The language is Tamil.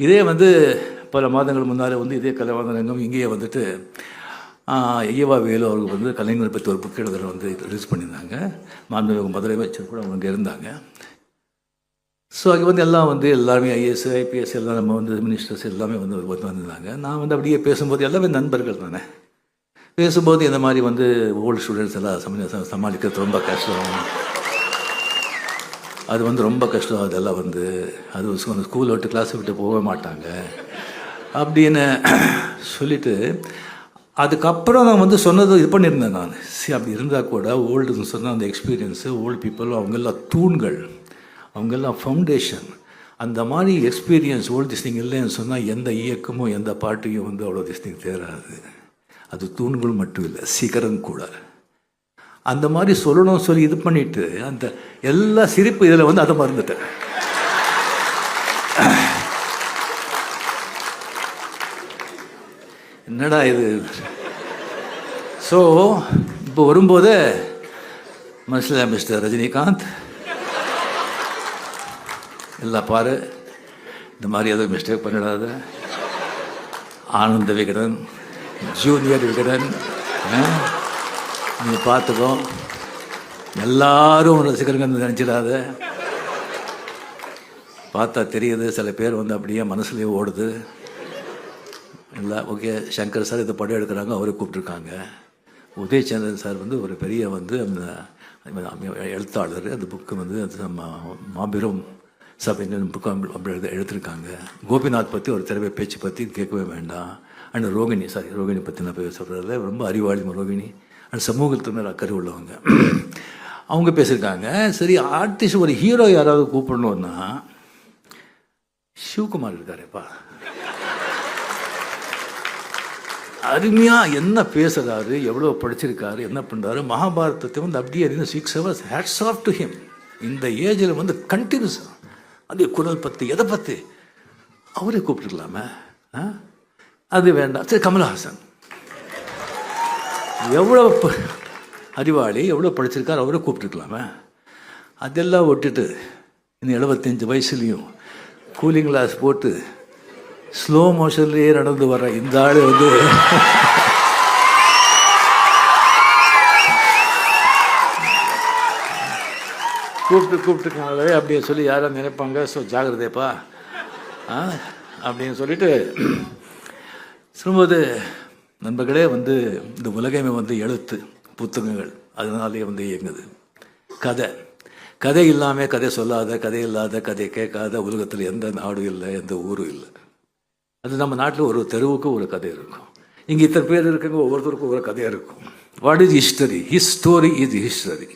இதே வந்து பல மாதங்கள் முன்னால் வந்து இதே கலைவாணரங்கம் இங்கேயே வந்துட்டு ஐயவா வேலு அவர்கள் வந்து கலைஞர் பற்றி ஒரு புக் எழுதுகிற வந்து ரிலீஸ் பண்ணியிருந்தாங்க. மாண்புமிகு முதலமைச்சர் கூட அவங்க இருந்தாங்க. ஸோ அங்கே வந்து எல்லாம் வந்து எல்லாருமே ஐஏஎஸ் ஐபிஎஸ் எல்லாம் நம்ம வந்து மினிஸ்டர்ஸ் எல்லாமே வந்து வந்து வந்திருந்தாங்க. நான் வந்து அப்படியே பேசும்போது எல்லாமே நண்பர்கள் தானே. பேசும்போது இந்த மாதிரி வந்து ஓல்டு ஸ்டூடெண்ட்ஸ் எல்லாம் சமாளிக்கிறது ரொம்ப கஷ்டம். அது வந்து ரொம்ப கஷ்டம். அதெல்லாம் வந்து அது அந்த ஸ்கூல் விட்டு கிளாஸ் விட்டு போக மாட்டாங்க. அப்படின்னு சொல்லிட்டு அதுக்கப்புறம் நான் வந்து சொன்னது இது பண்ணியிருந்தேன் நான். சரி அப்படி இருந்தால் கூட ஓல்டுன்னு சொன்னால் அந்த எக்ஸ்பீரியன்ஸு ஓல்டு பீப்புள் அவங்கெல்லாம் தூண்கள் அவங்கெல்லாம் ஃபவுண்டேஷன் அந்த மாதிரி எக்ஸ்பீரியன்ஸ் ஓல்டு டிஸ்டிங் இல்லைன்னு சொன்னால் எந்த இயக்கமும் எந்த பாட்டையும் வந்து அவ்வளோ திஸ்டிங் தேராது. அது தூண்கள் மட்டும் இல்லை சிகரம் கூட. அந்த மாதிரி சொல்லணும் சொல்லி இது பண்ணிட்டு அந்த எல்லா சிரிப்பு இதில் வந்து அதை மறந்துட்டேன். என்னடா இது? ஸோ இப்போ வரும்போது மனசில் மிஸ்டர் ரஜினிகாந்த் எல்லாம் பாரு இந்த மாதிரி எதுவும் மிஸ்டேக் பண்ணிடாத. ஆனந்த விகடன் ஜூனியர் விகடன் நீங்கள் பார்த்துக்கோ. எல்லாரும் ரசிகர்கள் நினச்சிடாத. பார்த்தா தெரியுது சில பேர் வந்து அப்படியே மனசுலேயே ஓடுது. இல்லை ஓகே சங்கர் சார் இது படம் எடுக்கிறாங்க அவரை கூப்பிட்ருக்காங்க உதயச்சந்திரன் சார் வந்து ஒரு பெரிய வந்து அந்த எழுத்தாளர் அந்த புக்கு வந்து அது நம்ம மாபெரும் சபைன்னு புக்கு அப்படி எழுத எடுத்திருக்காங்க. கோபிநாத் பற்றி ஒரு திறமை பேச்சு பற்றி கேட்கவே வேண்டாம். அண்ட் ரோகிணி சாரி ரோகிணி பற்றி நான் போய் சொல்கிறதுல ரொம்ப அறிவாளி ரோகிணி. அந்த சமூகத்து மேலே அக்கறை உள்ளவங்க. அவங்க பேசியிருக்காங்க சரி ஆர்டிஸ்ட் ஒரு ஹீரோ யாராவது கூப்பிடணுன்னா சிவகுமார் இருக்காருப்பா. அருமையாக என்ன பேசுகிறாரு எவ்வளோ படிச்சிருக்காரு என்ன பண்ணுறாரு மகாபாரதத்தை வந்து அப்படியே இருந்து six hours hats off to him இந்த ஏஜில் வந்து கண்டினியூஸ் அது குரல் பற்றி எதை பற்றி அவரே கூப்பிட்டுருக்கலாமே ஆ? அது வேண்டாம். சரி கமல்ஹாசன். எவ்வளோ அறிவாளி எவ்வளோ படிச்சிருக்காரு அவரை கூப்பிட்டுருக்கலாமே. அதெல்லாம் விட்டுட்டு இந்த எழுபத்தஞ்சு வயசுலேயும் கூலிங் கிளாஸ் போட்டு ஸ்லோ மோஷன்லேயே நடந்து வர இந்த ஆள் வந்து கூப்பிட்டு கூப்பிட்டுருக்காங்களே அப்படின்னு சொல்லி யாரும் நினைப்பாங்க ஸோ ஜாகிரதைப்பா ஆ அப்படின்னு சொல்லிட்டு திரும்பது நண்பர்களே வந்து இந்த உலகமே வந்து எழுத்து புத்தகங்கள். அதனாலேயே வந்து இயங்குது. கதை. கதை இல்லாமல் கதை சொல்லாத கதை இல்லாத கதை கேட்காத உலகத்தில் எந்த நாடும் இல்லை எந்த ஊரும் இல்லை. அது நம்ம நாட்டில் ஒரு தெருவுக்கு ஒரு கதை இருக்கும். இங்கே இத்தனை பேர் இருக்குங்க ஒவ்வொருத்தருக்கும் ஒரு கதையாக இருக்கும். What is history his story is history